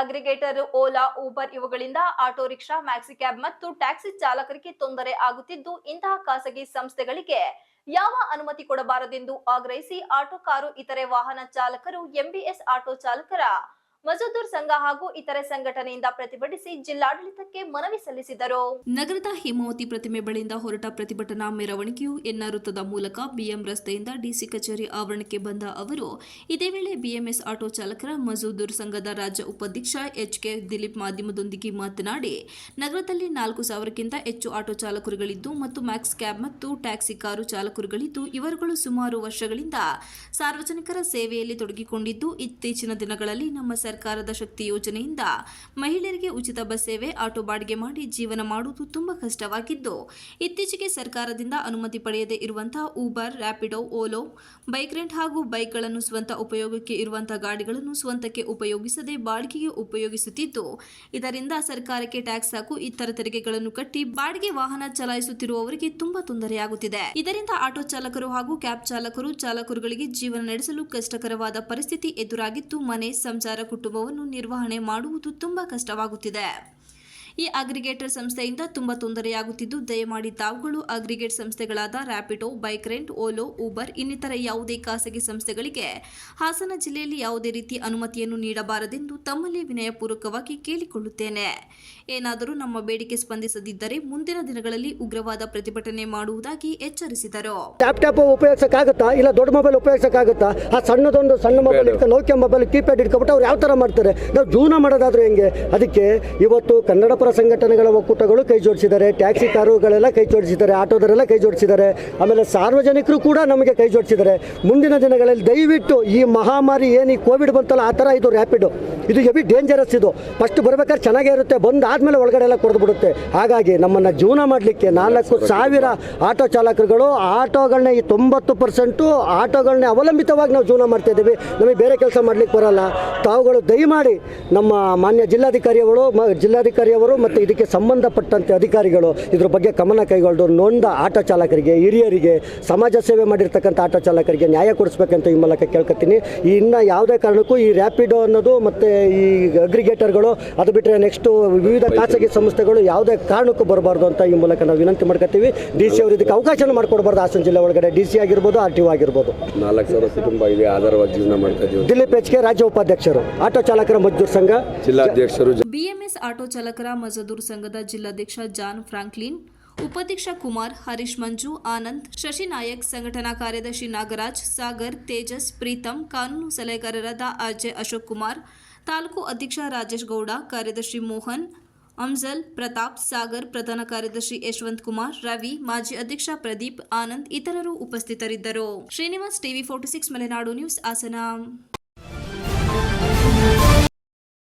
Aggregator, Ola, Uber ಇವುಗಳಿಂದ auto rickshaw, maxi cab ಮತ್ತು taxi ಚಾಲಕರಿಗೆ ತೊಂದರೆ ಆಗುತ್ತಿದ್ದು, ಇಂತಹ ಖಾಸಗಿ ಸಂಸ್ಥೆಗಳಿಗೆ ಯಾವ ಅನುಮತಿ ಕೊಡಬಾರದೆಂದು ಆಗ್ರಹಿಸಿ ಆಟೋ, ಕಾರು, ಇತರೆ ವಾಹನ ಚಾಲಕರು, ಎಂಬಿಎಸ್ ಆಟೋ ಚಾಲಕರ ಮಜದೂರ್ ಸಂಘ ಹಾಗೂ ಇತರೆ ಸಂಘಟನೆಯಿಂದ ಪ್ರತಿಭಟಿಸಿ ಜಿಲ್ಲಾಡಳಿತಕ್ಕೆ ಮನವಿ ಸಲ್ಲಿಸಿದರು. ನಗರದ ಹೇಮಾವತಿ ಪ್ರತಿಮೆ ಬಳಿಯಿಂದ ಹೊರಟ ಪ್ರತಿಭಟನಾ ಮೆರವಣಿಗೆಯು ಎನ್ನ ವೃತ್ತದ ಮೂಲಕ ಬಿಎಂ ರಸ್ತೆಯಿಂದ ಡಿಸಿ ಕಚೇರಿ ಆವರಣಕ್ಕೆ ಬಂದ ಅವರು, ಇದೇ ವೇಳೆ ಬಿಎಂಎಸ್ ಆಟೋ ಚಾಲಕರ ಮಜೂದೂರ್ ಸಂಘದ ರಾಜ್ಯ ಉಪಾಧ್ಯಕ್ಷ ಎಚ್ ಕೆ ದಿಲೀಪ್ ಮಾಧ್ಯಮದೊಂದಿಗೆ ಮಾತನಾಡಿ, ನಗರದಲ್ಲಿ ನಾಲ್ಕು ಸಾವಿರಕ್ಕಿಂತ ಹೆಚ್ಚು ಆಟೋ ಚಾಲಕರುಗಳಿದ್ದು ಮತ್ತು ಮ್ಯಾಕ್ಸ್ ಕ್ಯಾಬ್ ಮತ್ತು ಟ್ಯಾಕ್ಸಿ ಕಾರು ಚಾಲಕರುಗಳಿದ್ದು, ಇವರುಗಳು ಸುಮಾರು ವರ್ಷಗಳಿಂದ ಸಾರ್ವಜನಿಕರ ಸೇವೆಯಲ್ಲಿ ತೊಡಗಿಕೊಂಡಿದ್ದು, ಇತ್ತೀಚಿನ ದಿನಗಳಲ್ಲಿ ನಮ್ಮ ಸರ್ಕಾರದ ಶಕ್ತಿ ಯೋಜನೆಯಿಂದ ಮಹಿಳೆಯರಿಗೆ ಉಚಿತ ಬಸ್ ಸೇವೆ, ಆಟೋ ಬಾಡಿಗೆ ಮಾಡಿ ಜೀವನ ಮಾಡುವುದು ತುಂಬಾ ಕಷ್ಟವಾಗಿದ್ದು, ಇತ್ತೀಚೆಗೆ ಸರ್ಕಾರದಿಂದ ಅನುಮತಿ ಪಡೆಯದೇ ಇರುವಂತಹ Uber Rapido Ola bike rent ಹಾಗೂ ಬೈಕ್ಗಳನ್ನು ಸ್ವಂತ ಉಪಯೋಗಕ್ಕೆ ಇರುವಂತಹ ಗಾಡಿಗಳನ್ನು ಸ್ವಂತಕ್ಕೆ ಉಪಯೋಗಿಸದೆ ಬಾಡಿಗೆಗೆ ಉಪಯೋಗಿಸುತ್ತಿದ್ದು, ಇದರಿಂದ ಸರ್ಕಾರಕ್ಕೆ ಟ್ಯಾಕ್ಸ್ ಹಾಗೂ ಇತರ ತೆರಿಗೆಗಳನ್ನು ಕಟ್ಟಿ ಬಾಡಿಗೆ ವಾಹನ ಚಲಾಯಿಸುತ್ತಿರುವವರಿಗೆ ತುಂಬಾ ತೊಂದರೆಯಾಗುತ್ತಿದೆ. ಇದರಿಂದ ಆಟೋ ಚಾಲಕರು ಹಾಗೂ ಕ್ಯಾಬ್ ಚಾಲಕರು, ಚಾಲಕರುಗಳಿಗೆ ಜೀವನ ನಡೆಸಲು ಕಷ್ಟಕರವಾದ ಪರಿಸ್ಥಿತಿ ಎದುರಾಗಿದ್ದು, ಮನೆ ಸಂಸಾರ ಕುಟುಂಬವನ್ನು ನಿರ್ವಹಣೆ ಮಾಡುವುದು ತುಂಬಾ ಕಷ್ಟವಾಗುತ್ತಿದೆ. ಈ ಅಗ್ರಿಗೇಟರ್ ಸಂಸ್ಥೆಯಿಂದ ತುಂಬಾ ತೊಂದರೆಯಾಗುತ್ತಿದ್ದು ದಯಮಾಡಿ ತಾವುಗಳು aggregate ಸಂಸ್ಥೆಗಳಾದ Rapido bike rent Ola Uber ಇನ್ನಿತರ ಯಾವುದೇ ಖಾಸಗಿ ಸಂಸ್ಥೆಗಳಿಗೆ ಹಾಸನ ಜಿಲ್ಲೆಯಲ್ಲಿ ಯಾವುದೇ ರೀತಿ ಅನುಮತಿಯನ್ನು ನೀಡಬಾರದೆಂದು ತಮ್ಮಲ್ಲಿ ವಿನಯಪೂರ್ವಕವಾಗಿ ಕೇಳಿಕೊಳ್ಳುತ್ತೇನೆ. ಏನಾದರೂ ನಮ್ಮ ಬೇಡಿಕೆ ಸ್ಪಂದಿಸದಿದ್ದರೆ ಮುಂದಿನ ದಿನಗಳಲ್ಲಿ ಉಗ್ರವಾದ ಪ್ರತಿಭಟನೆ ಮಾಡುವುದಾಗಿ ಎಚ್ಚರಿಸಿದರು. ಲ್ಯಾಪ್ಟಾಪ್ ಉಪಯೋಗಿಸಕ್ಕಾಗುತ್ತಾ? ಇಲ್ಲ ದೊಡ್ಡ ಮೊಬೈಲ್ ಉಪಯೋಗಿಸಕ್ಕಾಗುತ್ತಾ? ಆ ಸಣ್ಣದೊಂದು ಸಣ್ಣ ಮೊಬೈಲ್ ಇಟ್ಕೊಂಡು ನೋಕಿಯಾ ಮೊಬೈಲ್ ಕೀಪ್ಯಾಡ್ ಇಟ್ಕೊಬಿಟ್ಟು ಅವ್ರು ಯಾವ ಥರ ಮಾಡ್ತಾರೆ? ನಾವು ಜೀವನ ಮಾಡೋದಾದ್ರೆ ಹೆಂಗೆ? ಅದಕ್ಕೆ ಇವತ್ತು ಕನ್ನಡ ಪರ ಸಂಘಟನೆಗಳ ಒಕ್ಕೂಟಗಳು ಕೈ ಜೋಡಿಸಿದ್ದಾರೆ. ಟ್ಯಾಕ್ಸಿ ಕಾರುಗಳೆಲ್ಲ ಕೈ ಜೋಡಿಸಿದ್ದಾರೆ. ಆಟೋದರೆಲ್ಲ ಕೈ ಜೋಡಿಸಿದ್ದಾರೆ. ಆಮೇಲೆ ಸಾರ್ವಜನಿಕರು ಕೂಡ ನಮಗೆ ಕೈ ಜೋಡಿಸಿದ್ದಾರೆ. ಮುಂದಿನ ದಿನಗಳಲ್ಲಿ ದಯವಿಟ್ಟು ಈ ಮಹಾಮಾರಿ ಏನು ಈ ಕೋವಿಡ್ ಬಂತಲ್ಲ, ಆ ಥರ ಇದು ರ್ಯಾಪಿಡು ಇದು ಹೆವಿ ಡೇಂಜರಸ್ ಇದು. ಫಸ್ಟ್ ಬರಬೇಕಾದ್ರೆ ಚೆನ್ನಾಗೇ ಇರುತ್ತೆ. ಬಂದು ಆದಮೇಲೆ ಒಳಗಡೆ ಎಲ್ಲ ಕೊಡ್ದು ಬಿಡುತ್ತೆ. ಹಾಗಾಗಿ ನಮ್ಮನ್ನು ಜೀವನ ಮಾಡಲಿಕ್ಕೆ ನಾಲ್ಕು ಸಾವಿರ ಆಟೋ ಚಾಲಕರುಗಳು ಆಟೋಗಳನ್ನ ಈ ತೊಂಬತ್ತು ಪರ್ಸೆಂಟು ಆಟೋಗಳನ್ನೇ ಅವಲಂಬಿತವಾಗಿ ನಾವು ಜೀವನ ಮಾಡ್ತಾ ಇದ್ದೀವಿ. ನಮಗೆ ಬೇರೆ ಕೆಲಸ ಮಾಡಲಿಕ್ಕೆ ಬರಲ್ಲ. ತಾವುಗಳು ದಯಮಾಡಿ ನಮ್ಮ ಮಾನ್ಯ ಜಿಲ್ಲಾಧಿಕಾರಿಯವರು, ಮ ಜಿಲ್ಲಾಧಿಕಾರಿಯವರು ಮತ್ತು ಇದಕ್ಕೆ ಸಂಬಂಧಪಟ್ಟಂತೆ ಅಧಿಕಾರಿಗಳು ಇದ್ರ ಬಗ್ಗೆ ಗಮನ ಕೈಗೊಂಡು ನೊಂದ ಆಟೋ ಚಾಲಕರಿಗೆ ಹಿರಿಯರಿಗೆ ಸಮಾಜ ಸೇವೆ ಮಾಡಿರ್ತಕ್ಕಂಥ ಆಟೋ ಚಾಲಕರಿಗೆ ನ್ಯಾಯ ಕೊಡಿಸ್ಬೇಕಂತ ಈ ಮೂಲಕ ಕೇಳ್ಕೊತೀನಿ. ಇನ್ನು ಯಾವುದೇ ಕಾರಣಕ್ಕೂ ಈ ರ್ಯಾಪಿಡೋ ಅನ್ನೋದು ಮತ್ತು ಈ ಅಗ್ರಿಗೇಟರ್ಗಳು ಅದು ಬಿಟ್ಟರೆ ನೆಕ್ಸ್ಟು ವಿವಿಧ ಖಾಸಗಿ ಸಂಸ್ಥೆಗಳು ಯಾವುದೇ ಕಾರಣಕ್ಕೂ ಬರಬಾರ್ದು ಅಂತ ಈ ಮೂಲಕ ನಾವು ವಿನಂತಿ ಮಾಡ್ಕೊತೀವಿ. ಡಿ ಸಿ ಅವರು ಇದಕ್ಕೆ ಅವಕಾಶನ ಮಾಡಿಕೊಡ್ಬಾರ್ದು ಹಾಸನ ಜಿಲ್ಲೆ ಒಳಗಡೆ. ಡಿ ಸಿ ಆಗಿರ್ಬೋದು ಆರ್ ಟಿ ಒ ಆಗಿರ್ಬೋದು. ನಾಲ್ಕು ಸಾವಿರ ಕುಟುಂಬ ಇದೆ ಆಧಾರವಾಗಿ ಜೀವನ ಮಾಡ್ತಾ ಇದ್ದೀವಿ. ದಿಲೀಪ್ ಎಚ್ ಕೆ ರಾಜ್ಯ ಉಪಾಧ್ಯಕ್ಷರು ಆಟೋ ಚಾಲಕರ ಮಜ್ದೂರ್ ಸಂಘ. ಜಿಲ್ಲಾಧ್ಯಕ್ಷರು ಬಿಎಂಎಸ್ ಆಟೋ ಚಾಲಕರ ಮಜದೂರ್ ಸಂಘದ ಜಿಲ್ಲಾಧ್ಯಕ್ಷ ಜಾನ್ ಫ್ರಾಂಕ್ಲಿನ್, ಉಪಾಧ್ಯಕ್ಷ ಕುಮಾರ್, ಹರೀಶ್ ಮಂಜು, ಆನಂದ್, ಶಶಿ ನಾಯಕ್, ಸಂಘಟನಾ ಕಾರ್ಯದರ್ಶಿ ನಾಗರಾಜ್, ಸಾಗರ್, ತೇಜಸ್, ಪ್ರೀತಂ, ಕಾನೂನು ಸಲಹೆಗಾರರಾದ ಅಜಯ್ ಅಶೋಕ್ ಕುಮಾರ್, ತಾಲೂಕು ಅಧ್ಯಕ್ಷ ರಾಜೇಶ್ ಗೌಡ, ಕಾರ್ಯದರ್ಶಿ ಮೋಹನ್ ಅಂಜಲ್ ಪ್ರತಾಪ್, ಸಾಗರ್ ಪ್ರಧಾನ ಕಾರ್ಯದರ್ಶಿ ಯಶವಂತ್ ಕುಮಾರ್, ರವಿ, ಮಾಜಿ ಅಧ್ಯಕ್ಷ ಪ್ರದೀಪ್, ಆನಂದ್ ಇತರರು ಉಪಸ್ಥಿತರಿದ್ದರು. Srinivas TV forty six Malenadu news Hassan.